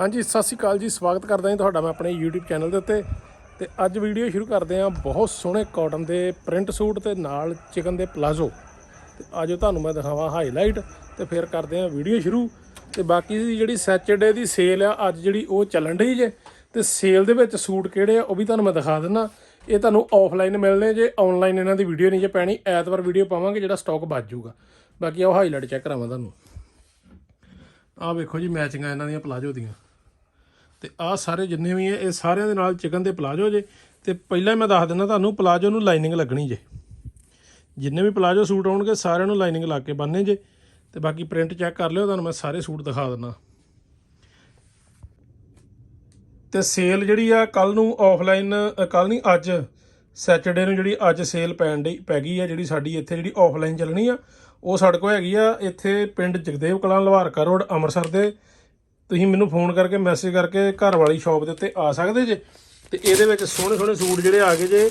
ਹਾਂਜੀ, ਸਤਿ ਸ਼੍ਰੀ ਅਕਾਲ ਜੀ, ਸਵਾਗਤ ਕਰਦਾ ਹਾਂ ਤੁਹਾਡਾ ਮੈਂ ਆਪਣੇ YouTube ਚੈਨਲ ਦੇ ਉੱਤੇ। ਤੇ ਅੱਜ ਵੀਡੀਓ ਸ਼ੁਰੂ ਕਰਦੇ ਹਾਂ ਬਹੁਤ ਸੋਹਣੇ ਕਾਟਨ ਦੇ ਪ੍ਰਿੰਟ ਸੂਟ ਤੇ ਨਾਲ ਚਿਕਨ ਦੇ ਪਲਾਜ਼ੋ ਤੇ ਅੱਜ ਤੁਹਾਨੂੰ ਮੈਂ ਦਿਖਾਵਾਂ ਹਾਈਲਾਈਟ ਤੇ ਫਿਰ ਕਰਦੇ ਹਾਂ ਵੀਡੀਓ ਸ਼ੁਰੂ। ਤੇ ਬਾਕੀ ਦੀ ਜਿਹੜੀ ਸੈਚਰਡੇ ਦੀ ਸੇਲ ਆ, ਅੱਜ ਜਿਹੜੀ ਉਹ ਚੱਲਣ ਢਈ ਜੇ। ਤੇ ਸੇਲ ਦੇ ਵਿੱਚ ਸੂਟ ਕਿਹੜੇ ਆ, ਉਹ ਵੀ ਤੁਹਾਨੂੰ ਮੈਂ ਦਿਖਾ ਦਿੰਨਾ। ਇਹ ਤੁਹਾਨੂੰ ਆਫਲਾਈਨ ਮਿਲਣੇ ਜੇ ਆਨਲਾਈਨ ਇਹਨਾਂ ਦੀ ਵੀਡੀਓ ਨਹੀਂ ਜੇ ਪੈਣੀ। ਐਤਵਾਰ ਵੀਡੀਓ ਪਾਵਾਂਗੇ, ਜਿਹੜਾ ਸਟਾਕ ਬਚ ਜਾਊਗਾ। ਬਾਕੀ ਆਹ ਹਾਈਲਾਈਟ ਚੈੱਕ ਕਰਾਵਾਂ ਤੁਹਾਨੂੰ। ਆਹ ਵੇਖੋ ਜੀ ਮੈਚਿੰਗਾਂ ਇਹਨਾਂ ਦੀਆਂ ਪਲਾਜੋ ਦੀਆਂ। ਤੇ ਆਹ ਸਾਰੇ ਜਿੰਨੇ ਵੀ ਹੈ, ਇਹ ਸਾਰਿਆਂ ਦੇ ਨਾਲ ਚਿਕਨ ਦੇ ਪਲਾਜੋ ਜੇ। ਤੇ ਪਹਿਲਾਂ ਮੈਂ ਦੱਸ ਦਿੰਦਾ ਤੁਹਾਨੂੰ, ਪਲਾਜੋ ਨੂੰ ਲਾਈਨਿੰਗ ਲੱਗਣੀ ਜੇ। ਜਿੰਨੇ ਵੀ ਪਲਾਜੋ ਸੂਟ ਆਉਣਗੇ, ਸਾਰਿਆਂ ਨੂੰ ਲਾਈਨਿੰਗ ਲਾ ਕੇ ਬੰਨ੍ਹਨੇ ਜੇ। ਤੇ ਬਾਕੀ ਪ੍ਰਿੰਟ ਚੈੱਕ ਕਰ ਲਿਓ, ਤੁਹਾਨੂੰ ਮੈਂ ਸਾਰੇ ਸੂਟ ਦਿਖਾ ਦਿੰਦਾ। ਤੇ ਸੇਲ ਜਿਹੜੀ ਆ, ਕੱਲ ਨੂੰ ਆਫਲਾਈਨ ਕੱਲ ਨਹੀਂ, ਅੱਜ। ਸੈਟਰਡੇ ਨੂੰ ਜਿਹੜੀ ਅੱਜ ਸੇਲ ਪੈਣ ਡਈ, ਪੈ ਗਈ ਆ, ਜਿਹੜੀ ਸਾਡੀ ਇੱਥੇ ਜਿਹੜੀ ਆਫਲਾਈਨ ਚੱਲਣੀ ਆ ਉਹ ਸਾਡੇ ਕੋਲ ਹੈਗੀ ਆ, ਇੱਥੇ ਪਿੰਡ ਜਗਦੇਵ ਕਲਾਂ ਲਵਾਰਕਾ ਰੋਡ, ਅੰਮ੍ਰਿਤਸਰ ਦੇ। ਤੁਸੀਂ ਮੈਨੂੰ ਫੋਨ ਕਰਕੇ ਮੈਸੇਜ ਕਰਕੇ ਘਰ ਵਾਲੀ ਸ਼ਾਪ ਦੇ ਉੱਤੇ ਆ ਸਕਦੇ ਜੇ? ਤੇ ਇਹਦੇ ਵਿੱਚ ਸੋਹਣੇ ਸੋਹਣੇ ਸੂਟ ਜਿਹੜੇ ਆ ਗਏ ਜੇ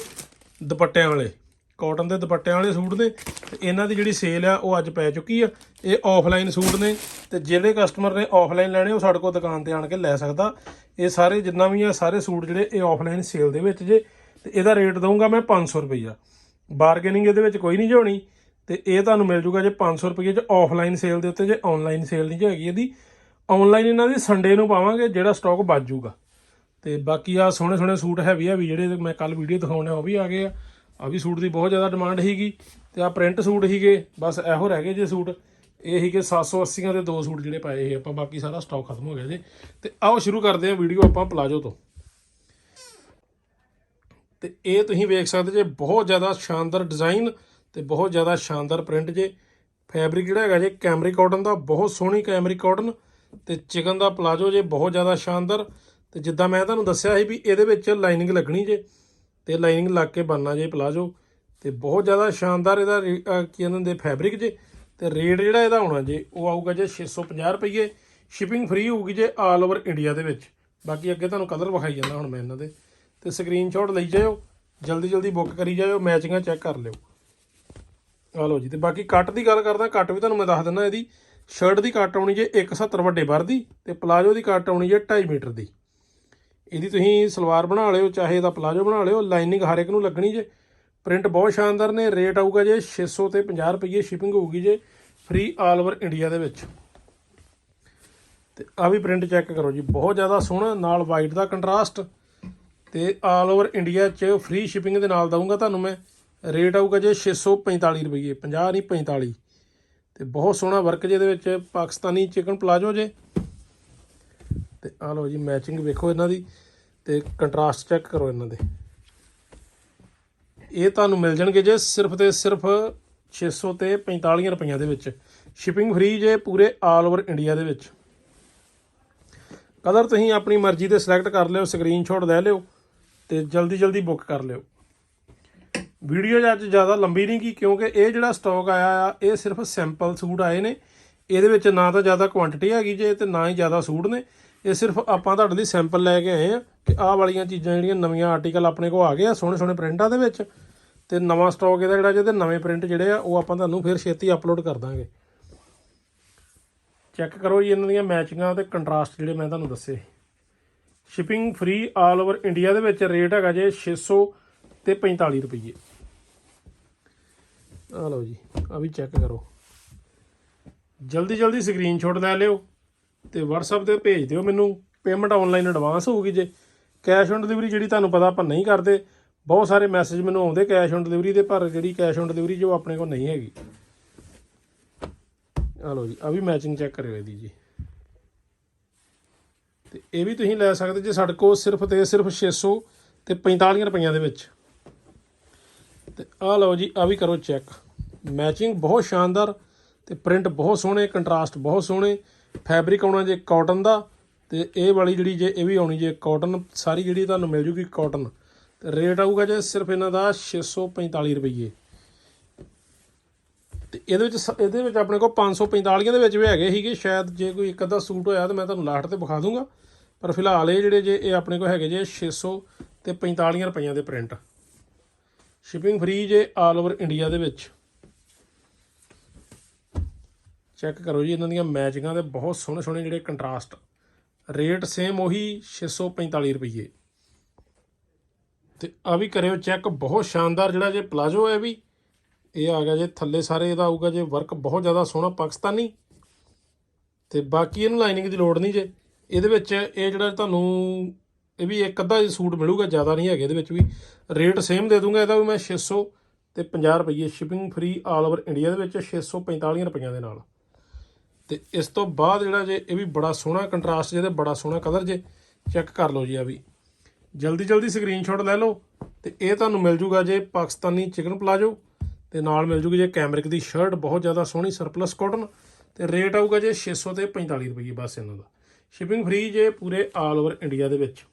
ਦੁਪੱਟਿਆਂ ਵਾਲੇ ਕਾਟਨ ਦੇ ਦੁਪੱਟਿਆਂ ਵਾਲੇ ਸੂਟ ਨੇ। ਤੇ ਇਹਨਾਂ ਦੀ ਜਿਹੜੀ ਸੇਲ ਆ, ਉਹ ਅੱਜ ਪੈ ਚੁੱਕੀ ਆ। ਇਹ ਆਫਲਾਈਨ ਸੂਟ ਨੇ ਤੇ ਜਿਹੜੇ ਕਸਟਮਰ ਨੇ ਆਫਲਾਈਨ ਲੈਣੇ, ਉਹ ਸਾਡੇ ਕੋਲ ਦੁਕਾਨ ਤੇ ਆਣ ਕੇ ਲੈ ਸਕਦਾ। ਇਹ ਸਾਰੇ ਜਿੰਨਾ ਵੀ ਆ, ਸਾਰੇ ਸੂਟ ਜਿਹੜੇ ਇਹ ਆਫਲਾਈਨ ਸੇਲ ਦੇ ਵਿੱਚ ਜੇ। ਤੇ ਇਹਦਾ ਰੇਟ ਦਊਂਗਾ ਮੈਂ 500 ਰੁਪਈਆ। ਬਾਰਗੇਨਿੰਗ ਇਹਦੇ ਵਿੱਚ ਕੋਈ ਨਹੀਂ ਜੀ ਹੋਣੀ ਤੇ ਇਹ ਤੁਹਾਨੂੰ ਮਿਲ ਜੂਗਾ ਜੇ 500 ਰੁਪਏ ਚ ਆਫਲਾਈਨ ਸੇਲ ਦੇ ਉੱਤੇ, ਜੇ ਆਨਲਾਈਨ ਸੇਲ ਨਹੀਂ ਜੀ ਹੈਗੀ ਇਹਦੀ ਆਨਲਾਈਨ ਇਹਨਾਂ ਦੀ ਸੰਡੇ ਨੂੰ ਪਾਵਾਂਗੇ, ਜਿਹੜਾ ਸਟਾਕ ਬਚ ਜੂਗਾ। ਤੇ ਬਾਕੀ ਆ ਸੋਹਣੇ ਸੋਹਣੇ ਸੂਟ ਹੈਵੀ ਵੀ ਜਿਹੜੇ ਮੈਂ ਕੱਲ ਵੀਡੀਓ ਦਿਖਾਉਣੇ ਉਹ ਵੀ ਆ ਗਏ ਆ। ਆ ਵੀ ਸੂਟ ਦੀ ਬਹੁਤ ਜ਼ਿਆਦਾ ਡਿਮਾਂਡ ਸੀਗੀ। ਤੇ ਆ ਪ੍ਰਿੰਟ ਸੂਟ ਸੀਗੇ, ਬਸ ਇਹੋ ਰਹਿ ਗਏ ਜੇ ਸੂਟ। ਇਹ ਸੀਗੇ 780 ਦੇ ਦੋ ਸੂਟ ਜਿਹੜੇ ਪਾਏ ਸੀ, ਆਪਾਂ ਬਾਕੀ ਸਾਰਾ ਸਟਾਕ ਖਤਮ ਹੋ ਗਿਆ ਜੀ। ਤੇ ਆਓ ਸ਼ੁਰੂ ਕਰਦੇ ਹਾਂ ਵੀਡੀਓ ਆਪਾਂ ਪਲਾਜੋ ਤੋਂ। ਤੇ ਇਹ ਤੁਸੀਂ ਵੇਖ ਸਕਦੇ ਜੇ, ਬਹੁਤ ਜ਼ਿਆਦਾ ਸ਼ਾਨਦਾਰ ਡਿਜ਼ਾਈਨ ਤੇ ਬਹੁਤ ਜ਼ਿਆਦਾ ਸ਼ਾਨਦਾਰ ਪ੍ਰਿੰਟ ਜੇ। ਫੈਬਰਿਕ ਜਿਹੜਾ ਹੈਗਾ ਜੇ, ਕੈਮਰੀ ਕਾਟਨ ਦਾ, ਬਹੁਤ ਸੋਹਣੀ ਕੈਮਰੀ ਕਾਟਨ। ਤੇ ਚਿਕਨ ਦਾ ਪਲਾਜੋ ਜੇ, ਬਹੁਤ ਜ਼ਿਆਦਾ ਸ਼ਾਨਦਾਰ। ਤੇ ਜਿੱਦਾਂ ਮੈਂ ਤੁਹਾਨੂੰ ਦੱਸਿਆ ਸੀ ਵੀ ਇਹਦੇ ਵਿੱਚ ਲਾਈਨਿੰਗ ਲੱਗਣੀ ਜੇ, ਤੇ ਲਾਈਨਿੰਗ ਲੱਗ ਕੇ ਬਣਨਾ ਜੇ ਪਲਾਜੋ। ਤੇ ਬਹੁਤ ਜ਼ਿਆਦਾ ਸ਼ਾਨਦਾਰ ਇਹਦਾ ਰੇ- ਕੀ ਇਹਨਾਂ ਦੇ ਫੈਬਰਿਕ ਜੇ। ਤੇ ਰੇਟ ਜਿਹੜਾ ਇਹਦਾ ਹੋਣਾ ਜੇ, ਉਹ ਆਊਗਾ ਜੇ 650 ਰੁਪਏ ਸ਼ਿਪਿੰਗ ਫ੍ਰੀ ਹੋਊਗੀ ਜੇ ਆਲ ਓਵਰ ਇੰਡੀਆ ਦੇ ਵਿੱਚ। ਬਾਕੀ ਅੱਗੇ ਤੁਹਾਨੂੰ ਕਲਰ ਵਿਖਾਈ ਜਾਂਦਾ ਹੁਣ ਮੈਂ ਇਹਨਾਂ ਦੇ। ਤੇ ਸਕਰੀਨਸ਼ਾਟ ਲਈ ਜਾਇਓ। ਜਲਦੀ ਜਲਦੀ ਬੁੱਕ ਕਰੀ ਜਾਇਓ। ਮੈਚਿੰਗਾਂ ਚੈੱਕ ਕਰ ਲਿਓ। ਆ ਲਓ ਜੀ, ਤੇ ਬਾਕੀ ਕੱਟ ਦੀ ਗੱਲ ਕਰਦਾ, ਕੱਟ ਵੀ ਤੁਹਾਨੂੰ ਮੈਂ ਦੱਸ ਦਿੰਦਾ ਇਹਦੀ। ਸ਼ਰਟ ਦੀ ਕੱਟ ਆਉਣੀ ਜੇ 170 ਵੱਡੇ ਬਰ ਦੀ, ਤੇ ਪਲਾਜੋ ਦੀ ਕੱਟ ਆਉਣੀ ਜੇ 2.5 ਮੀਟਰ ਦੀ। ਇਹਦੀ ਤੁਸੀਂ ਸਲਵਾਰ ਬਣਾ ਲਿਓ, ਚਾਹੇ ਇਹਦਾ ਪਲਾਜੋ ਬਣਾ ਲਿਓ, ਲਾਈਨਿੰਗ ਹਰ ਇੱਕ ਨੂੰ ਲੱਗਣੀ ਜੇ। ਪ੍ਰਿੰਟ ਬਹੁਤ ਸ਼ਾਨਦਾਰ ਨੇ, ਰੇਟ ਆਊਗਾ ਜੇ 600 ਤੇ 50 ਰੁਪਏ ਸ਼ਿਪਿੰਗ ਹੋਊਗੀ ਜੇ ਫ੍ਰੀ ਆਲ ਓਵਰ ਇੰਡੀਆ ਦੇ ਵਿੱਚ। ਤੇ ਆ ਵੀ ਪ੍ਰਿੰਟ ਚੈੱਕ ਕਰੋ ਜੀ, ਬਹੁਤ ਜ਼ਿਆਦਾ ਸੋਹਣਾ, ਨਾਲ ਵਾਈਟ ਦਾ ਕੰਟਰਾਸਟ। ਤੇ ਆਲ ਓਵਰ ਇੰਡੀਆ 'ਚ ਫ੍ਰੀ ਸ਼ਿਪਿੰਗ ਦੇ ਨਾਲ ਦਊਂਗਾ ਤੁਹਾਨੂੰ ਮੈਂ। ਰੇਟ ਆਊਗਾ ਜੇ 645 ਰੁਪਏ 50 ਨਹੀਂ 45 ਤੇ ਬਹੁਤ ਸੋਹਣਾ ਵਰਕ ਜੇ ਜਿਹਦੇ ਵਿੱਚ, ਪਾਕਿਸਤਾਨੀ ਚਿਕਨ ਪਲਾਜੋ ਜੇ। ਤੇ ਆ ਲਓ ਜੀ, ਮੈਚਿੰਗ ਵੇਖੋ ਇਹਨਾਂ ਦੀ, ਤੇ ਕੰਟਰਾਸਟ ਚੈੱਕ ਕਰੋ ਇਹਨਾਂ ਦੇ। ਇਹ ਤੁਹਾਨੂੰ ਮਿਲ ਜਾਣਗੇ ਜੇ ਸਿਰਫ ਤੇ ਸਿਰਫ 600 ਤੇ 45 ਰੁਪਈਆਂ ਦੇ ਵਿੱਚ। ਸ਼ਿਪਿੰਗ ਫ੍ਰੀ ਜੇ ਪੂਰੇ ਆਲ ਓਵਰ ਇੰਡੀਆ ਦੇ ਵਿੱਚ। ਕਲਰ ਤੁਸੀਂ ਆਪਣੀ ਮਰਜ਼ੀ ਦੇ ਸਿਲੈਕਟ ਕਰ ਲਿਓ ਸਕਰੀਨਸ਼ਾਟ ਲੈ ਲਿਓ, ਤੇ ਜਲਦੀ ਜਲਦੀ ਬੁੱਕ ਕਰ ਲਿਓ। ਵੀਡੀਓ ਅੱਜ ਜ਼ਿਆਦਾ ਲੰਬੀ ਨਹੀਂ ਕੀ ਕਿਉਂਕਿ ਇਹ ਜਿਹੜਾ ਸਟਾਕ ਆਇਆ ਆ, ਇਹ ਸਿਰਫ ਸੈਂਪਲ ਸੂਟ ਆਏ ਨੇ। ਇਹਦੇ ਵਿੱਚ ਨਾ ਤਾਂ ਜ਼ਿਆਦਾ ਕੁਆਂਟੀਟੀ ਹੈਗੀ ਜੇ ਤੇ ਨਾ ਹੀ ਜ਼ਿਆਦਾ ਸੂਟ ਨੇ। ਇਹ ਸਿਰਫ ਆਪਾਂ ਤੁਹਾਡੇ ਲਈ ਸੈਂਪਲ ਲੈ ਕੇ ਆਏ ਆ ਕਿ ਆਹ ਵਾਲੀਆਂ ਚੀਜ਼ਾਂ ਜਿਹੜੀਆਂ ਨਵੀਆਂ ਆਰਟੀਕਲ ਆਪਣੇ ਕੋਲ ਆ ਗਏ ਆ, ਸੋਹਣੇ ਸੋਹਣੇ ਪ੍ਰਿੰਟਾਂ ਦੇ ਵਿੱਚ। ਤੇ ਨਵਾਂ ਸਟਾਕ ਇਹਦਾ ਜਿਹੜਾ ਜਿਹਦੇ ਨਵੇਂ ਪ੍ਰਿੰਟ ਜਿਹੜੇ ਆ, ਉਹ ਆਪਾਂ ਤੁਹਾਨੂੰ ਫਿਰ ਛੇਤੀ ਅਪਲੋਡ ਕਰ ਦਾਂਗੇ। ਚੈੱਕ ਕਰੋ ਜੀ ਇਹਨਾਂ ਦੀਆਂ ਮੈਚਿੰਗਾਂ ਤੇ ਕੰਟਰਾਸਟ ਜਿਹੜੇ ਮੈਂ ਤੁਹਾਨੂੰ ਦੱਸੇ। Shipping free all over India ਦੇ ਵਿੱਚ ਰੇਟ ਹੈਗਾ ਜੇ 600 ਤੇ 45 ਰੁਪਏ ਆ ਲਓ ਜੀ ਆ ਵੀ ਚੈੱਕ ਕਰੋ। ਜਲਦੀ ਜਲਦੀ ਸਕਰੀਨਸ਼ਾਟ ਲੈ ਲਿਓ ਤੇ WhatsApp ਤੇ ਭੇਜ ਦਿਓ ਮੈਨੂੰ। ਪੇਮੈਂਟ ਆਨਲਾਈਨ ਐਡਵਾਂਸ ਹੋਊਗੀ ਜੇ। ਕੈਸ਼ ਔਨ ਡਿਲੀਵਰੀ ਜਿਹੜੀ ਤੁਹਾਨੂੰ ਪਤਾ ਆਪਾਂ ਨਹੀਂ ਕਰਦੇ, ਬਹੁਤ ਸਾਰੇ ਮੈਸੇਜ ਮੈਨੂੰ ਆਉਂਦੇ ਕੈਸ਼ ਔਨ ਡਿਲੀਵਰੀ ਦੇ, ਪਰ ਜਿਹੜੀ ਕੈਸ਼ ਔਨ ਡਿਲੀਵਰੀ ਜੋ ਆਪਣੇ ਕੋਲ ਨਹੀਂ ਹੈਗੀ। ਆ ਲਓ ਜੀ ਆ ਵੀ ਮੈਚਿੰਗ ਚੈੱਕ ਕਰਿਓ ਇਹਦੀ ਜੀ। ਤੇ ਇਹ ਵੀ ਤੁਸੀਂ ਲੈ ਸਕਦੇ ਜੇ ਸਾਡੇ ਕੋਲ ਸਿਰਫ ਤੇ ਸਿਰਫ 600 ਤੇ 45 ਰੁਪਈਆਂ ਦੇ ਵਿੱਚ। ਤੇ ਆ ਲਓ ਜੀ ਆ ਵੀ ਕਰੋ ਚੈੱਕ ਮੈਚਿੰਗ ਬਹੁਤ ਸ਼ਾਨਦਾਰ ਤੇ ਪ੍ਰਿੰਟ ਬਹੁਤ ਸੋਹਣੇ ਕੰਟਰਾਸਟ ਬਹੁਤ ਸੋਹਣੇ। ਫੈਬਰਿਕ ਆਉਣਾ ਜੇ ਕਾਟਨ ਦਾ, ਤੇ ਇਹ ਵਾਲੀ ਜਿਹੜੀ ਜੇ, ਇਹ ਵੀ ਆਉਣੀ ਜੇ ਕਾਟਨ ਸਾਰੀ ਜਿਹੜੀ ਤੁਹਾਨੂੰ ਮਿਲ ਜੂਗੀ ਕਾਟਨ ਤੇ ਰੇਟ ਆਊਗਾ ਜੇ ਸਿਰਫ ਇਹਨਾਂ ਦਾ 645 ਰੁਪਏ ਤੇ ਇਹਦੇ ਵਿੱਚ ਸ- ਇਹਦੇ ਵਿੱਚ ਆਪਣੇ ਕੋਲ 545 ਦੇ ਵਿੱਚ ਵੀ ਹੈਗੇ ਸੀਗੇ। ਸ਼ਾਇਦ ਜੇ ਕੋਈ ਇੱਕ ਅੱਧਾ ਸੂਟ ਹੋਇਆ ਤਾਂ ਮੈਂ ਤੁਹਾਨੂੰ ਲਾਸਟ ਤੇ ਵਿਖਾ ਦੂੰਗਾ। ਪਰ ਫਿਲਹਾਲ ਇਹ ਜਿਹੜੇ ਜੇ, ਇਹ ਆਪਣੇ ਕੋਲ ਹੈਗੇ ਜੇ 600 ਤੇ 45 ਰੁਪਈਆਂ ਦੇ ਪ੍ਰਿੰਟ ਸ਼ਿਪਿੰਗ ਫ੍ਰੀ ਜੇ ਆਲ ਓਵਰ ਇੰਡੀਆ ਦੇ ਵਿੱਚ। ਚੈੱਕ ਕਰੋ ਜੀ, ਇਹਨਾਂ ਦੀਆਂ ਮੈਚਿੰਗਾਂ ਦੇ ਬਹੁਤ ਸੋਹਣੇ ਸੋਹਣੇ ਜਿਹੜੇ ਕੰਟਰਾਸਟ ਰੇਟ ਸੇਮ ਉਹੀ 645 ਰੁਪਏ ਤੇ ਆ ਵੀ ਕਰਿਓ ਚੈੱਕ ਬਹੁਤ ਸ਼ਾਨਦਾਰ ਜਿਹੜਾ ਜੇ ਪਲਾਜੋ ਹੈ ਵੀ। ਇਹ ਆ ਗਿਆ ਜੇ, ਥੱਲੇ ਸਾਰੇ ਇਹਦਾ ਆਊਗਾ ਜੇ ਵਰਕ ਬਹੁਤ ਜ਼ਿਆਦਾ ਸੋਹਣਾ ਪਾਕਿਸਤਾਨੀ। ਤੇ ਬਾਕੀ ਇਹਨੂੰ ਲਾਈਨਿੰਗ ਦੀ ਲੋੜ ਨਹੀਂ ਜੇ। ਇਹਦੇ ਵਿੱਚ ਇਹ ਜਿਹੜਾ ਤੁਹਾਨੂੰ ਇਹ ਵੀ ਇੱਕ ਅੱਧਾ ਸੂਟ ਮਿਲੂਗਾ, ਜ਼ਿਆਦਾ ਨਹੀਂ ਹੈਗੇ ਇਹਦੇ ਵਿੱਚ ਵੀ। ਰੇਟ ਸੇਮ ਦੇ ਦੂੰਗਾ, ਇਹਦਾ ਵੀ ਮੈਂ 600 ਤੇ 50 ਰੁਪਏ shipping free all over India ਦੇ ਵਿੱਚ 645 ਰੁਪਈਆਂ ਦੇ ਨਾਲ। ਤੇ ਇਸ ਤੋਂ ਬਾਅਦ ਜਿਹੜਾ ਜੇ ਇਹ ਵੀ ਬੜਾ ਸੋਹਣਾ ਕੰਟਰਾਸਟ ਜਿਹਦੇ ਬੜਾ ਸੋਹਣਾ ਕਲਰ ਜੇ ਚੈੱਕ ਕਰ ਲਓ ਜੀ ਆ ਵੀ। ਜਲਦੀ ਜਲਦੀ ਸਕਰੀਨਸ਼ਾਟ ਲੈ ਲਓ ਤੇ ਇਹ ਤੁਹਾਨੂੰ ਮਿਲ ਜੂਗਾ ਜੇ ਪਾਕਿਸਤਾਨੀ ਚਿਕਨ ਪਲਾਜੋ ਤੇ ਨਾਲ ਮਿਲ ਜੂਗੀ ਜੇ ਕੈਮਰਿਕ ਦੀ ਸ਼ਰਟ ਬਹੁਤ ਜ਼ਿਆਦਾ ਸੋਹਣੀ ਸਰਪਲਸ ਕਾਟਨ ਤੇ ਰੇਟ ਆਊਗਾ ਜੇ 600 ਤੇ 45 ਰੁਪਏ ਬਸ ਇਹਨਾਂ ਦਾ। ਸ਼ਿਪਿੰਗ ਫ੍ਰੀ ਜੇ ਪੂਰੇ ਆਲ ਓਵਰ ਇੰਡੀਆ ਦੇ ਵਿੱਚ।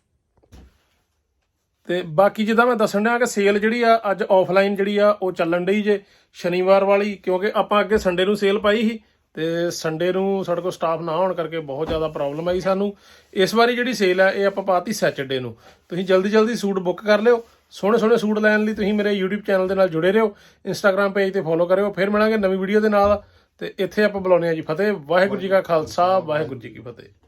ਤੇ ਬਾਕੀ ਜਿੱਦਾਂ ਮੈਂ ਦੱਸਣ ਡਿਆ ਕਿ ਸੇਲ ਜਿਹੜੀ ਆ, ਅੱਜ ਆਫਲਾਈਨ ਜਿਹੜੀ ਆ, ਉਹ ਚੱਲਣ ਡਈ ਜੇ ਸ਼ਨੀਵਾਰ ਵਾਲੀ, ਕਿਉਂਕਿ ਆਪਾਂ ਅੱਗੇ ਸੰਡੇ ਨੂੰ ਸੇਲ ਪਾਈ ਸੀ ਤੇ ਸੰਡੇ ਨੂੰ ਸਾਡੇ ਕੋਲ ਸਟਾਫ ਨਾ ਹੋਣ ਕਰਕੇ ਬਹੁਤ ਜ਼ਿਆਦਾ ਪ੍ਰੋਬਲਮ ਆਈ ਸਾਨੂੰ। ਇਸ ਵਾਰੀ ਜਿਹੜੀ ਸੇਲ ਆ, ਇਹ ਆਪਾਂ ਪਾਤੀ ਸੈਚਰਡੇ ਨੂੰ। ਤੁਸੀਂ ਜਲਦੀ ਜਲਦੀ ਸੂਟ ਬੁੱਕ ਕਰ ਲਿਓ। ਸੋਹਣੇ ਸੋਹਣੇ ਸੂਟ ਲੈਣ ਲਈ ਤੁਸੀਂ ਮੇਰੇ YouTube ਚੈਨਲ ਦੇ ਨਾਲ ਜੁੜੇ ਰਹੋ। Instagram ਪੇਜ ਤੇ ਫੋਲੋ ਕਰਿਓ। ਫਿਰ ਮਿਲਾਂਗੇ ਨਵੀਂ ਵੀਡੀਓ ਦੇ ਨਾਲ। ਤੇ ਇੱਥੇ ਆਪਾਂ ਬੁਲਾਉਂਦੇ ਹਾਂ ਜੀ, ਫਤਿਹ। ਵਾਹਿਗੁਰੂ ਜੀ ਕਾ ਖਾਲਸਾ, ਵਾਹਿਗੁਰੂ ਜੀ ਕੀ ਫਤਿਹ।